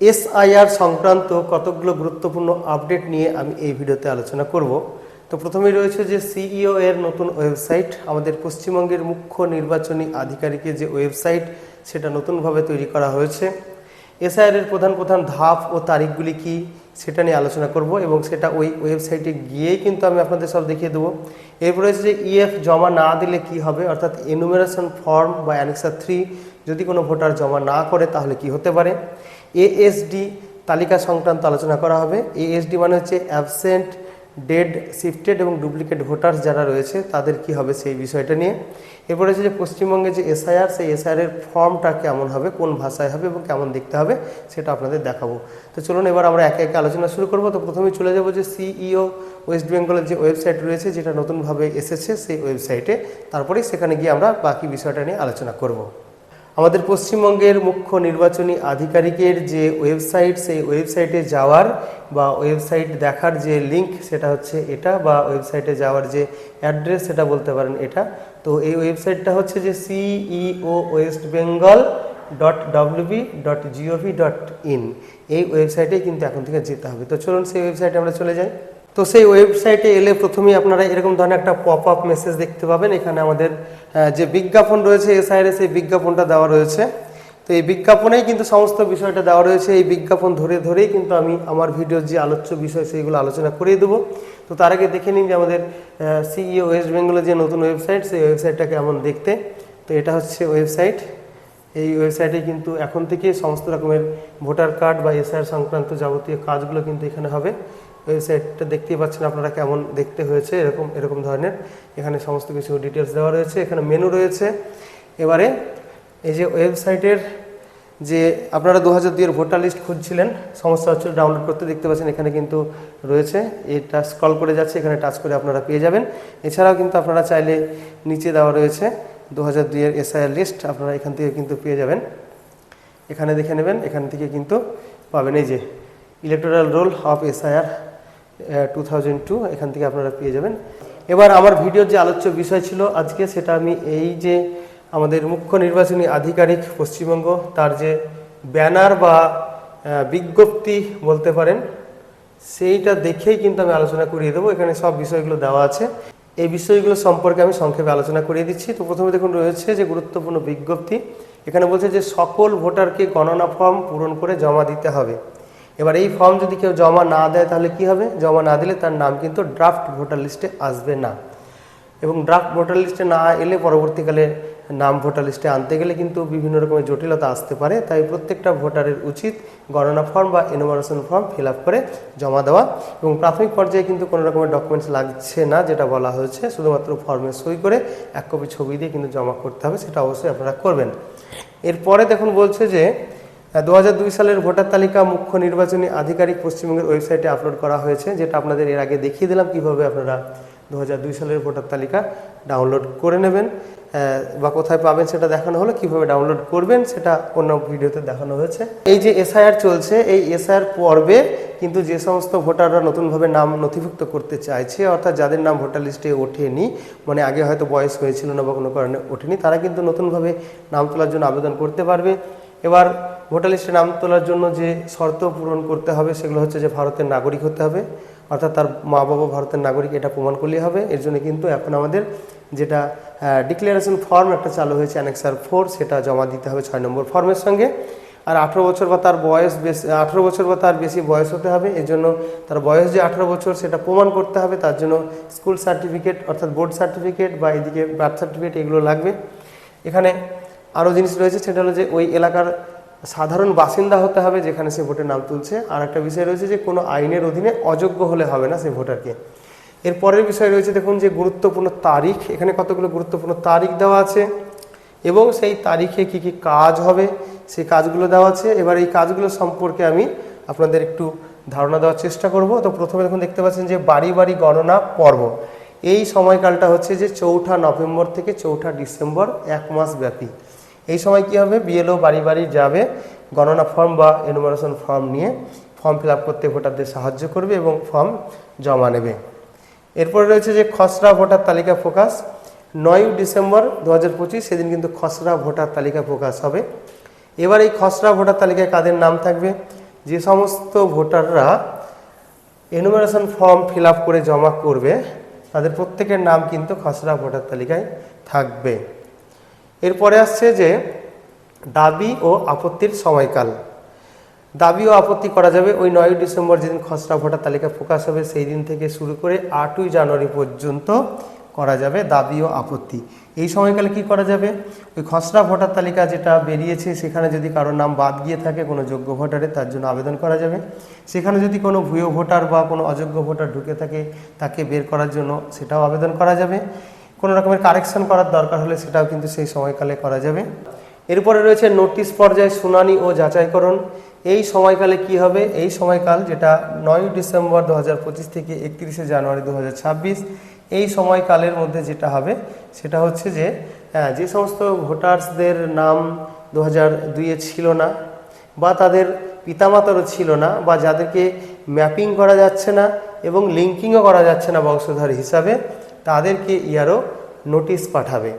SIR সংক্রান্ত কতগুলো গুরুত্বপূর্ণ আপডেট নিয়ে আমি এই ভিডিওতে আলোচনা করব। তো প্রথমেই রয়েছে যে সিইও এর নতুন ওয়েবসাইট, আমাদের পশ্চিমবঙ্গের মুখ্য নির্বাচনী আধিকারিকের যে ওয়েবসাইট, সেটা নতুনভাবে তৈরি করা হয়েছে। এসআইআর এর প্রধান প্রধান ধাপ ও তারিখগুলি কি, সেটা নিয়ে আলোচনা করব এবং সেটা ওই ওয়েবসাইটে গিয়েই কিন্তু আমি আপনাদের সব দেখিয়ে দেবো। এরপর রয়েছে যে ইএফ জমা না দিলে কি হবে, অর্থাৎ এনুমেরেশন ফর্ম বা অ্যানেক্সার থ্রি যদি কোনো ভোটার জমা না করে, তাহলে কি হতে পারে? এএসডি তালিকা সংক্রান্ত আলোচনা করা হবে। এএসডি মানে হচ্ছে অ্যাবসেন্ট ডেড শিফটেড এবং ডুপ্লিকেট ভোটার্স যারা রয়েছে, তাদের কি হবে সেই বিষয়টা নিয়ে। এরপরে হচ্ছে যে পশ্চিমবঙ্গে যে এসআইআর সেই এসআইআর এর ফর্মটা কেমন হবে, কোন ভাষায় হবে এবং কেমন দেখতে হবে, সেটা আপনাদের দেখাবো। তো চলুন এবার আমরা একে একে আলোচনা শুরু করব। তো প্রথমেই চলে যাব যে সিইও ওয়েস্ট বেঙ্গলের যে ওয়েবসাইট রয়েছে, যেটা নতুনভাবে এসেছে, সেই ওয়েবসাইটে তারপরেই সেখানে গিয়ে আমরা বাকি বিষয়টা নিয়ে আলোচনা করব। আমাদের পশ্চিমবঙ্গের মুখ্য নির্বাচনী আধিকারিকের যে ওয়েবসাইট, সেই ওয়েবসাইটে যাওয়ার বা ওয়েবসাইট দেখার যে লিংক, সেটা হচ্ছে এটা বা ওয়েবসাইটে যাওয়ার যে অ্যাড্রেস, সেটা বলতে পারেন এটা। তো এই ওয়েবসাইটটা হচ্ছে যে CEO West Bengal dot WB dot GOV dot in এই ওয়েবসাইটে কিন্তু এখন থেকে যেতে হবে। তো চলুন সেই ওয়েবসাইটে আমরা চলে যাই। তো সেই ওয়েবসাইটে এলে প্রথমেই আপনারা এরকম ধরনের একটা পপ আপ মেসেজ দেখতে পাবেন। এখানে আমাদের যে বিজ্ঞাপন রয়েছে এসআইআর সেই বিজ্ঞাপনটা দেওয়া রয়েছে। তো এই বিজ্ঞাপনেই কিন্তু সমস্ত বিষয়টা দেওয়া রয়েছে। এই বিজ্ঞাপন ধরে ধরেই কিন্তু আমি আমার ভিডিওর যে আলোচ্য বিষয়, সেইগুলো আলোচনা করিয়ে দেবো। তো তার আগে দেখে নিন যে আমাদের সিইও ওয়েস্ট বেঙ্গলের যে নতুন ওয়েবসাইট সেই ওয়েবসাইটটা কেমন দেখতে। তো এটা হচ্ছে ওয়েবসাইট এই ওয়েবসাইটে কিন্তু এখন থেকে সমস্ত রকমের ভোটার কার্ড বা এসআইআর সংক্রান্ত যাবতীয় কাজগুলো কিন্তু এখানে হবে। ওয়েবসাইটটা দেখতেই পাচ্ছেন আপনারা কেমন দেখতে হয়েছে, এরকম এরকম ধরনের। এখানে সমস্ত কিছু ডিটেলস দেওয়া রয়েছে, এখানে মেনু রয়েছে। এবারে এই যে ওয়েবসাইটের যে আপনারা দু হাজার দুইয়ের ভোটার লিস্ট খুঁজছিলেন সমস্যা হচ্ছে ডাউনলোড করতে দেখতে পাচ্ছেন, এখানে কিন্তু রয়েছে। এটা স্ক্রল করে যাচ্ছে, এখানে টাচ করে আপনারা পেয়ে যাবেন। এছাড়াও কিন্তু আপনারা চাইলে নিচে দেওয়া রয়েছে দু হাজার দুইয়ের এসআইআর লিস্ট আপনারা এখান থেকে কিন্তু পেয়ে যাবেন। এখানে দেখে নেবেন, এখান থেকে কিন্তু পাবেন এই যে electoral roll of SIR two thousand two এখান থেকে আপনারা পেয়ে যাবেন। এবার আমার ভিডিওর যে আলোচ্য বিষয় ছিল আজকে, সেটা আমি এই যে আমাদের মুখ্য নির্বাচনী আধিকারিক পশ্চিমবঙ্গ, তার যে ব্যানার বা বিজ্ঞপ্তি বলতে পারেন, সেইটা দেখেই কিন্তু আমি আলোচনা করিয়ে দেবো। এখানে সব বিষয়গুলো দেওয়া আছে। এই বিষয়গুলো সম্পর্কে আমি সংক্ষেপে আলোচনা করিয়ে দিচ্ছি। তো প্রথমে দেখুন, রয়েছে যে গুরুত্বপূর্ণ বিজ্ঞপ্তি। এখানে বলছে যে সকল ভোটারকে গণনা ফর্ম পূরণ করে জমা দিতে হবে। এবার এই ফর্ম যদি কেউ জমা না দেয়, তাহলে কি হবে? জমা না দিলে তার নাম কিন্তু ড্রাফট ভোটার লিস্টে আসবে না। এবং ড্রাফট ভোটার লিস্টে না এলে পরবর্তীকালে নাম ভোটার লিস্টে আনতে গেলে কিন্তু বিভিন্ন রকমের জটিলতা আসতে পারে। তাই প্রত্যেকটা ভোটারের উচিত গণনা ফর্ম বা এনোমারেশন ফর্ম ফিল করে জমা দেওয়া। এবং প্রাথমিক পর্যায়ে কিন্তু কোনো রকমের ডকুমেন্টস লাগছে না, যেটা বলা হয়েছে। শুধুমাত্র ফর্মে সই করে এক কপি ছবি দিয়ে কিন্তু জমা করতে হবে, সেটা অবশ্যই আপনারা করবেন। এরপরে দেখুন বলছে যে দু সালের ভোটার তালিকা মুখ্য নির্বাচনী আধিকারিক পশ্চিমবঙ্গের ওয়েবসাইটে আপলোড করা হয়েছে, যেটা আপনাদের এর আগে দেখিয়ে দিলাম কীভাবে আপনারা দু সালের ভোটার তালিকা ডাউনলোড করে নেবেন বা কোথায় পাবেন সেটা দেখানো হলো, কীভাবে ডাউনলোড করবেন সেটা অন্য ভিডিওতে দেখানো হয়েছে। এই যে এসআইআর চলছে, এই এসআইআর পর্বে কিন্তু যে সমস্ত ভোটাররা নতুনভাবে নাম নথিভুক্ত করতে চাইছে, অর্থাৎ যাদের নাম ভোটার লিস্টে ওঠেনি মানে আগে হয়তো বয়স হয়েছিল না বা কোনো কারণে ওঠেনি, তারা কিন্তু নতুনভাবে নাম তোলার জন্য আবেদন করতে পারবে। এবার ভোটার লিস্টে নাম তোলার জন্য যে শর্ত পূরণ করতে হবে সেগুলো হচ্ছে যে ভারতের নাগরিক হতে হবে। অর্থাৎ তার মা বাবা ভারতের নাগরিক এটা প্রমাণ করলেই হবে। এর জন্য কিন্তু এখন আমাদের যেটা ডিক্লারেশন ফর্ম একটা চালু হয়েছে অ্যানেক্সার ফোর সেটা জমা দিতে হবে ছয় নম্বর ফর্মের সঙ্গে। আর আঠেরো বছর বা তার বয়স বেশি, আঠেরো বছর বা তার বেশি বয়স হতে হবে। এর জন্য তার বয়স যে আঠেরো বছর সেটা প্রমাণ করতে হবে। তার জন্য স্কুল সার্টিফিকেট অর্থাৎ বোর্ড সার্টিফিকেট বা এদিকে বার্থ সার্টিফিকেট এগুলো লাগবে। এখানে আরও জিনিস রয়েছে, সেটা হলো যে ওই এলাকার সাধারণ বাসিন্দা হতে হবে যেখানে সে ভোটের নাম তুলছে। আর একটা বিষয় রয়েছে যে কোনো আইনের অধীনে অযোগ্য হলে হবে না সে ভোটারকে। এর পরের বিষয় রয়েছে, দেখুন যে গুরুত্বপূর্ণ তারিখ, এখানে কতগুলো গুরুত্বপূর্ণ তারিখ দেওয়া আছে এবং সেই তারিখে কি কি কাজ হবে, সেই কাজগুলো দেওয়া আছে। এবার এই কাজগুলো সম্পর্কে আমি আপনাদের একটু ধারণা দেওয়ার চেষ্টা করব। তো প্রথমে দেখুন, দেখতে পাচ্ছেন যে বাড়ি বাড়ি গণনা পর্ব। এই সময়কালটা হচ্ছে যে চৌঠা নভেম্বর থেকে চৌঠা ডিসেম্বর, এক মাস ব্যাপী। এই সময় কি হবে? বিএলও বাড়ি বাড়ি যাবে, গণনা ফর্ম বা এনুমারেশন ফর্ম নিয়ে ফর্ম ফিল করতে ভোটারদের সাহায্য করবে এবং ফর্ম জমা নেবে। এরপরে রয়েছে যে খসড়া ভোটার তালিকা ফোকাস নয় ডিসেম্বর দু হাজার পঁচিশ, সেদিন কিন্তু খসড়া ভোটার তালিকা প্রকাশ হবে। এবার এই খসড়া ভোটার তালিকায় কাদের নাম থাকবে? যে সমস্ত ভোটাররা এনুমারেশন ফর্ম ফিল করে জমা করবে, তাদের প্রত্যেকের নাম কিন্তু খসড়া ভোটার তালিকায় থাকবে। এরপরে আসছে যে দাবি ও আপত্তির সময়কাল। দাবি ও আপত্তি করা যাবে ওই নয় ডিসেম্বর যেদিন খসড়া ভোটার তালিকা প্রকাশ হবে, সেই দিন থেকে শুরু করে আটই জানুয়ারি পর্যন্ত করা যাবে দাবি ও আপত্তি। এই সময়কালে কি করা যাবে? ওই খসড়া ভোটার তালিকা যেটা বেরিয়েছে, সেখানে যদি কারোর নাম বাদ গিয়ে থাকে কোনো যোগ্য ভোটারে তার জন্য আবেদন করা যাবে। সেখানে যদি কোনো ভুয়ো ভোটার বা কোনো অযোগ্য ভোটার ঢুকে থাকে, তাকে বের করার জন্য সেটাও আবেদন করা যাবে। কোনো রকমের কারেকশন করার দরকার হলে সেটাও কিন্তু সেই সময়কালে করা যাবে। এরপরে রয়েছে নোটিশ পর্যায়ে শুনানি ও যাচাইকরণ। এই সময়কালে কি হবে? এই সময়কাল যেটা নয় ডিসেম্বর দু হাজার পঁচিশ থেকে একত্রিশে জানুয়ারি দু হাজার ছাব্বিশ এই সময়কালের মধ্যে যেটা হবে সেটা হচ্ছে যে হ্যাঁ, যে সমস্ত ভোটার্সদের নাম দু হাজার দুইয়ে ছিল না বা তাদের পিতামাতারও ছিল না বা যাদেরকে ম্যাপিং করা যাচ্ছে না এবং লিঙ্কিংও করা যাচ্ছে না বংশধর হিসাবে তাদেরকে ইয়ারও নোটিশ পাঠাবে।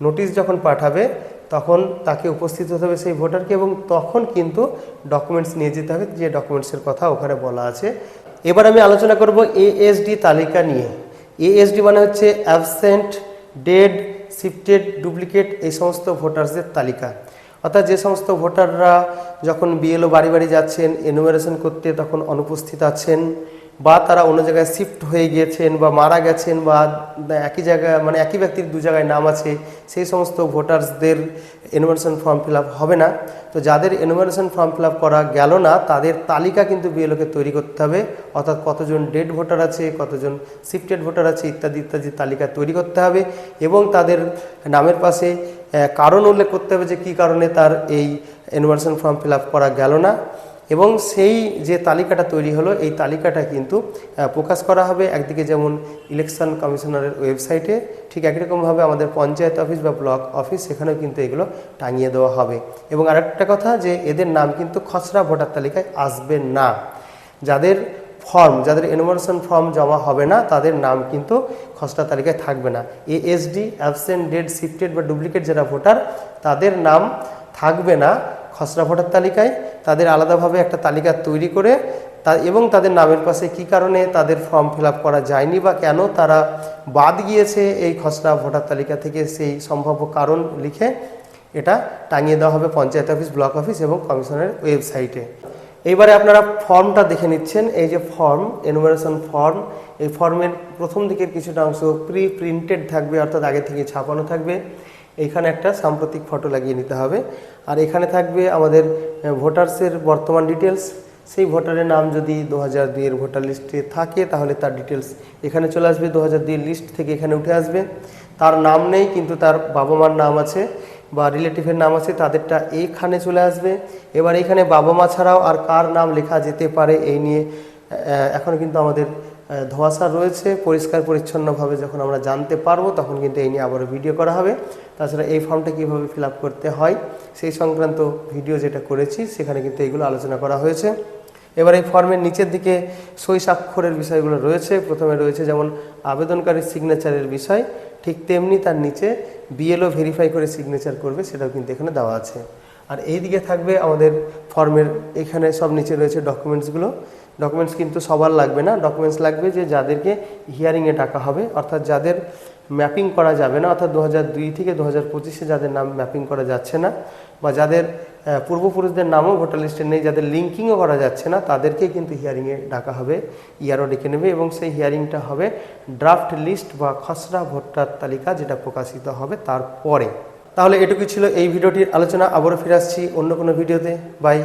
নোটিশ যখন পাঠাবে, তখন তাকে উপস্থিত হতে হবে সেই ভোটারকে এবং তখন কিন্তু ডকুমেন্টস নিয়ে যেতে হবে, যে ডকুমেন্টসের কথা ওখানে বলা আছে। এবার আমি আলোচনা করব এএসডি তালিকা নিয়ে। এএসডি মানে হচ্ছে অ্যাবসেন্ট ডেড শিফটেড ডুপ্লিকেট এই সমস্ত ভোটার্সদের তালিকা। অর্থাৎ যে সমস্ত ভোটাররা যখন বিএলও বাড়ি বাড়ি যাচ্ছেন এনুমারেশন করতে তখন অনুপস্থিত আছেন বা তারা অন্য জায়গায় শিফট হয়ে গিয়েছেন বা মারা গেছেন বা একই জায়গায় মানে একই ব্যক্তির দু জায়গায় নাম আছে, সেই সমস্ত ভোটার্সদের এনুমারেশন ফর্ম ফিল হবে না। তো যাদের এনুমারেশন ফর্ম ফিল করা গেল না, তাদের তালিকা কিন্তু বিএলওকে তৈরি করতে হবে। অর্থাৎ কতজন ডেড ভোটার আছে, কতজন শিফটেড ভোটার আছে, ইত্যাদি ইত্যাদি তালিকা তৈরি করতে হবে। এবং তাদের নামের পাশে কারণ উল্লেখ করতে হবে যে কী কারণে তার এই এনুমারেশন ফর্ম ফিল করা গেল না। এবং সেই যে তালিকাটা তৈরি হলো, এই তালিকাটা কিন্তু প্রকাশ করা হবে একদিকে যেমন ইলেকশন কমিশনারের ওয়েবসাইটে, ঠিক একই রকমভাবে আমাদের পঞ্চায়েত অফিস বা ব্লক অফিস, সেখানেও কিন্তু এগুলো টাঙিয়ে দেওয়া হবে। এবং আরেকটা কথা যে এদের নাম কিন্তু খসড়া ভোটার তালিকায় আসবে না। যাদের ফর্ম, যাদের এনুমারেশন ফর্ম জমা হবে না, তাদের নাম কিন্তু খসড়া তালিকায় থাকবে না। এএসডি অ্যাবসেন্ট ডেড শিফটেড বা ডুপ্লিকেট যারা ভোটার, তাদের নাম থাকবে না। খসড়া ভোটার তালিকায় তাদের আলাদাভাবে একটা তালিকা তৈরি করে তা এবং তাদের নামের পাশে কি কারণে তাদের ফর্ম ফিল করা যায়নি বা কেন তারা বাদ গিয়েছে এই খসড়া ভোটার তালিকা থেকে সেই সম্ভাব্য কারণ লিখে এটা টাঙিয়ে দেওয়া হবে পঞ্চায়েত অফিস, ব্লক অফিস এবং কমিশনের ওয়েবসাইটে। এইবারে আপনারা ফর্মটা দেখে নিচ্ছেন। এই যে ফর্ম এনুমারেশন ফর্ম এই ফর্মের প্রথম দিকের কিছুটা অংশ প্রি প্রিন্টেড থাকবে, অর্থাৎ আগে থেকে ছাপানো থাকবে। এইখানে একটা সাম্প্রতিক ফটো লাগিয়ে নিতে হবে। আর এখানে থাকবে আমাদের ভোটার্সের বর্তমান ডিটেলস সেই ভোটারের নাম যদি দু হাজার দুইয়ের ভোটার লিস্টে থাকে, তাহলে তার ডিটেলস এখানে চলে আসবে। দু হাজার দুইয়ের লিস্ট থেকে এখানে উঠে আসবে। তার নাম নেই, কিন্তু তার বাবা মার নাম আছে বা রিলেটিভের নাম আছে, তাদেরটা এইখানে চলে আসবে। এবার এখানে বাবা মা ছাড়াও আর কার নাম লেখা যেতে পারে এই নিয়ে এখন কিন্তু আমাদের ধোঁয়াশা রয়েছে, পরিষ্কার পরিচ্ছন্নভাবে যখন আমরা জানতে পারব, তখন কিন্তু এই নিয়ে আবারও ভিডিও করা হবে। তাছাড়া এই ফর্মটা কীভাবে ফিল করতে হয়, সেই সংক্রান্ত ভিডিও যেটা করেছি, সেখানে কিন্তু এইগুলো আলোচনা করা হয়েছে। এবার এই ফর্মের নিচের দিকে সই স্বাক্ষরের বিষয়গুলো রয়েছে। প্রথমে রয়েছে যেমন আবেদনকারীর সিগনেচারের বিষয়, ঠিক তেমনি তার নিচে বিএলও ভেরিফাই করে সিগনেচার করবে, সেটাও কিন্তু এখানে দেওয়া আছে। আর এই দিকে থাকবে আমাদের ফর্মের এখানে সব নিচে রয়েছে ডকুমেন্টসগুলো ডকুমেন্টস কিন্তু সবার লাগবে না। ডকুমেন্টস লাগবে যে যাদেরকে হিয়ারিংয়ে ডাকা হবে, অর্থাৎ যাদের ম্যাপিং করা যাবে না, অর্থাৎ দু থেকে দু হাজার যাদের নাম ম্যাপিং করা যাচ্ছে না, বা যাদের পূর্বপুরুষদের নামও ভোটার লিস্টে নেই, যাদের লিঙ্কিংও করা যাচ্ছে না, তাদেরকে কিন্তু হিয়ারিংয়ে ডাকা হবে ইয়ারও ডেকে নেবে এবং সেই হিয়ারিংটা হবে ড্রাফট লিস্ট বা খসড়া ভোটার তালিকা যেটা প্রকাশিত হবে তারপরে। তাহলে এটুকুই ছিল এই ভিডিওটির আলোচনা। আবারও ফিরে আসছি অন্য কোনো ভিডিওতে। বাই